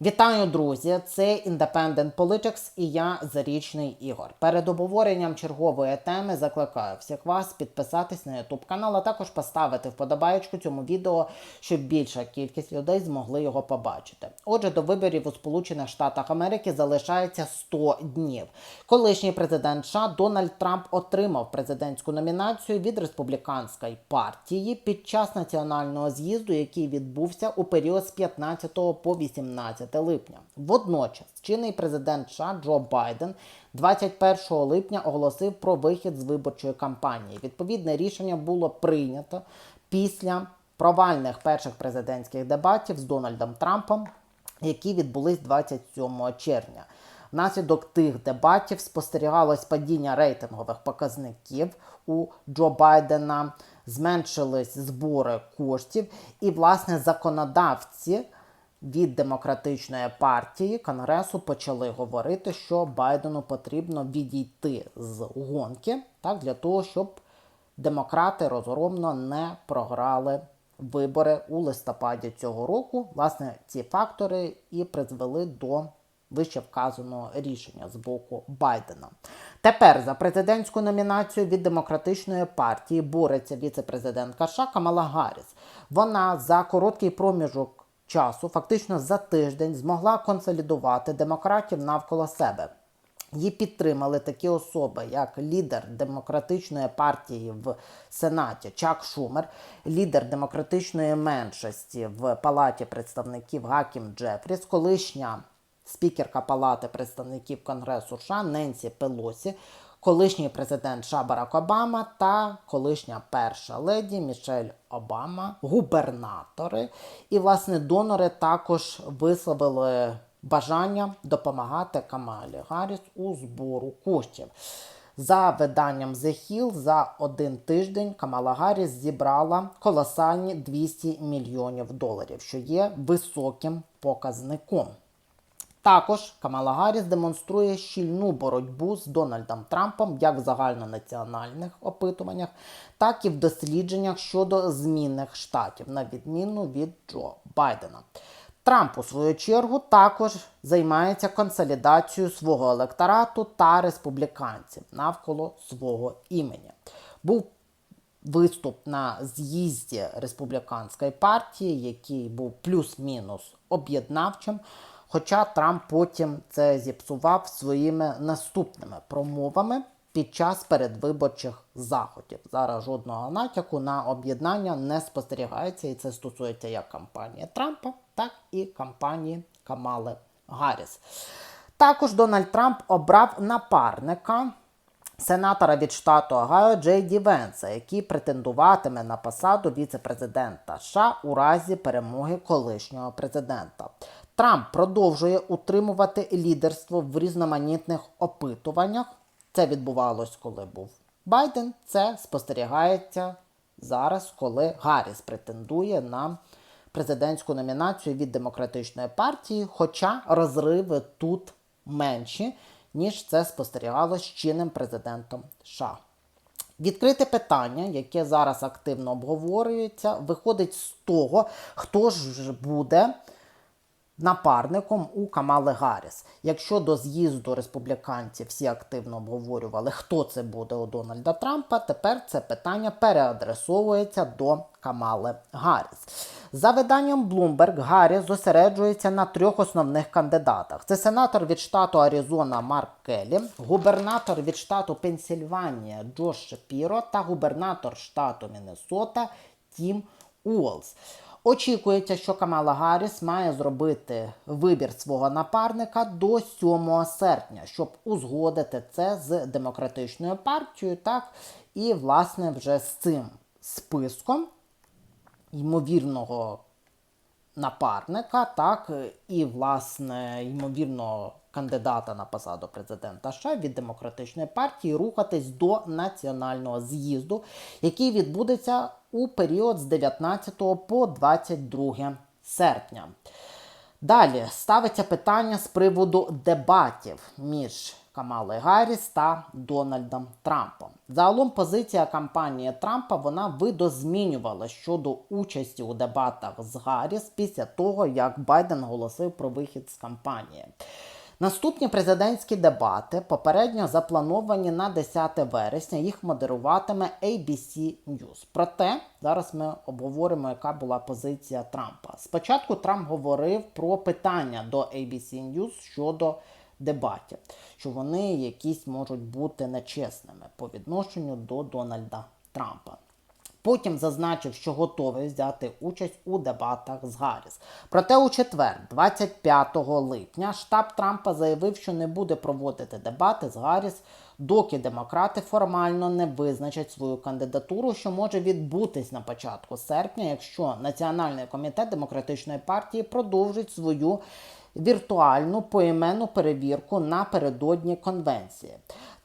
Вітаю, друзі! Це Independent Politics і я Зарічний Ігор. Перед обговоренням чергової теми закликаю всіх вас підписатись на YouTube канал, а також поставити вподобаєчку цьому відео, щоб більша кількість людей змогли його побачити. Отже, до виборів у Сполучених Штатах Америки залишається 100 днів. Колишній президент США Дональд Трамп отримав президентську номінацію від республіканської партії під час національного з'їзду, який відбувся у період з 15 по 18 липня. Водночас, чинний президент США Джо Байден 21 липня оголосив про вихід з виборчої кампанії. Відповідне рішення було прийнято після провальних перших президентських дебатів з Дональдом Трампом, які відбулись 27 червня. Внаслідок тих дебатів спостерігалось падіння рейтингових показників у Джо Байдена, зменшились збори коштів, і, власне, законодавці від демократичної партії Конгресу почали говорити, що Байдену потрібно відійти з гонки, так, для того, щоб демократи розгромно не програли вибори у листопаді цього року. Власне, ці фактори і призвели до вище вказаного рішення з боку Байдена. Тепер за президентську номінацію від демократичної партії бореться віце-президентка США Камала Гарріс. Вона за короткий проміжок часу, фактично за тиждень, змогла консолідувати демократів навколо себе. Її підтримали такі особи, як лідер демократичної партії в Сенаті Чак Шумер, лідер демократичної меншості в Палаті представників Гакім Джефріс, колишня спікерка Палати представників Конгресу США Ненсі Пелосі, колишній президент США Обама та колишня перша леді Мішель Обама, губернатори. І, власне, донори також висловили бажання допомагати Камалі Гарріс у збору коштів. За виданням The Hill за один тиждень Камала Гарріс зібрала колосальні 200 мільйонів доларів, що є високим показником. Також Камала Гарріс демонструє щільну боротьбу з Дональдом Трампом як в загальнонаціональних опитуваннях, так і в дослідженнях щодо змінних штатів, на відміну від Джо Байдена. Трамп, у свою чергу, також займається консолідацією свого електорату та республіканців навколо свого імені. Був виступ на з'їзді республіканської партії, який був плюс-мінус об'єднавчим. Хоча Трамп потім це зіпсував своїми наступними промовами під час передвиборчих заходів. Зараз жодного натяку на об'єднання не спостерігається, і це стосується як кампанії Трампа, так і кампанії Камали Гарріс. Також Дональд Трамп обрав напарника. Сенатора від штату Огайо Джей Ді Венса, який претендуватиме на посаду віце-президента США у разі перемоги колишнього президента. Трамп продовжує утримувати лідерство в різноманітних опитуваннях. Це відбувалось, коли був Байден. Це спостерігається зараз, коли Гарріс претендує на президентську номінацію від демократичної партії, хоча розриви тут менші, ніж це спостерігалось чинним президентом США. Відкрите питання, яке зараз активно обговорюється, виходить з того, хто ж буде напарником у Камали Гарріс. Якщо до з'їзду республіканців всі активно обговорювали, хто це буде у Дональда Трампа, тепер це питання переадресовується до Камали Гарріс. За виданням Bloomberg, Гарріс зосереджується на трьох основних кандидатах: це сенатор від штату Аризона Марк Келлі, губернатор від штату Пенсільванія Джош Шапіро та губернатор штату Міннесота Тім Уолс. Очікується, що Камала Гарріс має зробити вибір свого напарника до 7 серпня, щоб узгодити це з демократичною партією, так? І власне вже з цим списком ймовірного напарника, так? І власне ймовірного кандидата на посаду президента США від демократичної партії рухатись до національного з'їзду, який відбудеться у період з 19 по 22 серпня. Далі ставиться питання з приводу дебатів між Камалою Гарріс та Дональдом Трампом. Загалом позиція кампанії Трампа вона видозмінювала щодо участі у дебатах з Гарріс після того, як Байден оголосив про вихід з кампанії. Наступні президентські дебати попередньо заплановані на 10 вересня. Їх модеруватиме ABC News. Проте зараз ми обговоримо, яка була позиція Трампа. Спочатку Трамп говорив про питання до ABC News щодо дебатів, що вони якісь можуть бути нечесними по відношенню до Дональда Трампа. Потім зазначив, що готовий взяти участь у дебатах з Гарріс. Проте у четвер, 25 липня, штаб Трампа заявив, що не буде проводити дебати з Гарріс, доки демократи формально не визначать свою кандидатуру, що може відбутись на початку серпня, якщо Національний комітет демократичної партії продовжить свою віртуальну поіменну перевірку напередодні конвенції.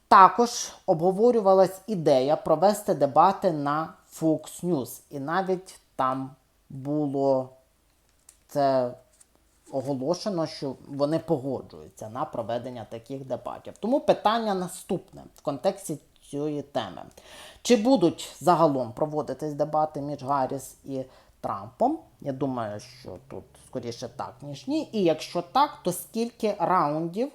Також обговорювалась ідея провести дебати на Fox News. І навіть там було це оголошено, що вони погоджуються на проведення таких дебатів. Тому питання наступне в контексті цієї теми. Чи будуть загалом проводитись дебати між Гарріс і Трампом? Я думаю, що тут скоріше так, ніж ні. І якщо так, то скільки раундів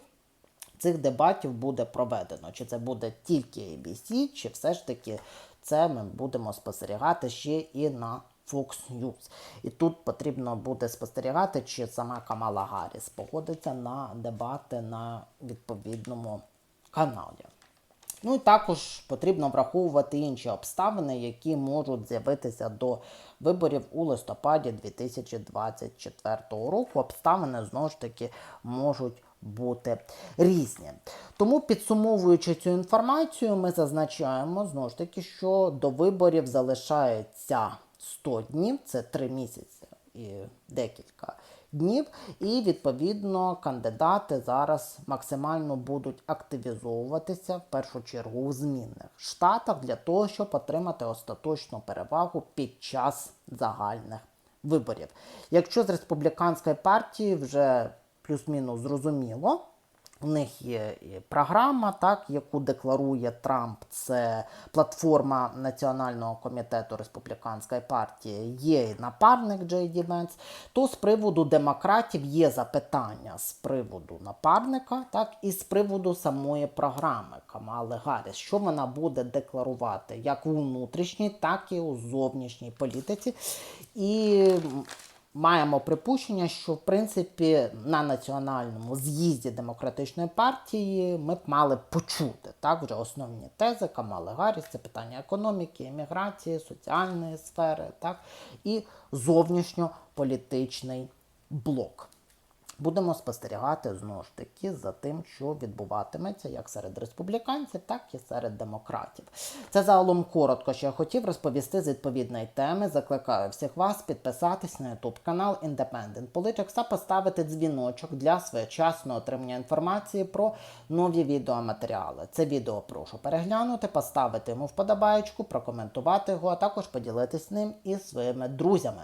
цих дебатів буде проведено? Чи це буде тільки ABC, чи все ж таки це ми будемо спостерігати ще і на Fox News. І тут потрібно буде спостерігати, чи сама Камала Гарріс погодиться на дебати на відповідному каналі. Ну і також потрібно враховувати інші обставини, які можуть з'явитися до виборів у листопаді 2024 року. Обставини знову ж таки можуть бути різні. Тому, підсумовуючи цю інформацію, ми зазначаємо знову ж таки, що до виборів залишається 100 днів, це 3 місяці і декілька днів. І відповідно кандидати зараз максимально будуть активізовуватися в першу чергу у змінних штатах для того, щоб отримати остаточну перевагу під час загальних виборів. Якщо з республіканської партії вже плюс-мінус зрозуміло. У них є програма, так, яку декларує Трамп, це платформа Національного комітету республіканської партії, є напарник Джей Ді Венс, то з приводу демократів є запитання з приводу напарника, так, і з приводу самої програми Камали Гарріс, що вона буде декларувати як у внутрішній, так і у зовнішній політиці. І Маємо припущення, що в принципі на національному з'їзді демократичної партії ми б мали почути так вже основні тези Камали Гарріс, це питання економіки, еміграції, соціальної сфери, так і зовнішньополітичний блок. Будемо спостерігати знову ж таки за тим, що відбуватиметься як серед республіканців, так і серед демократів. Це загалом коротко, що я хотів розповісти з відповідної теми. Закликаю всіх вас підписатись на YouTube канал Independent Politics та поставити дзвіночок для своєчасного отримання інформації про нові відеоматеріали. Це відео прошу переглянути, поставити йому вподобаєчку, прокоментувати його, а також поділитись ним із своїми друзями.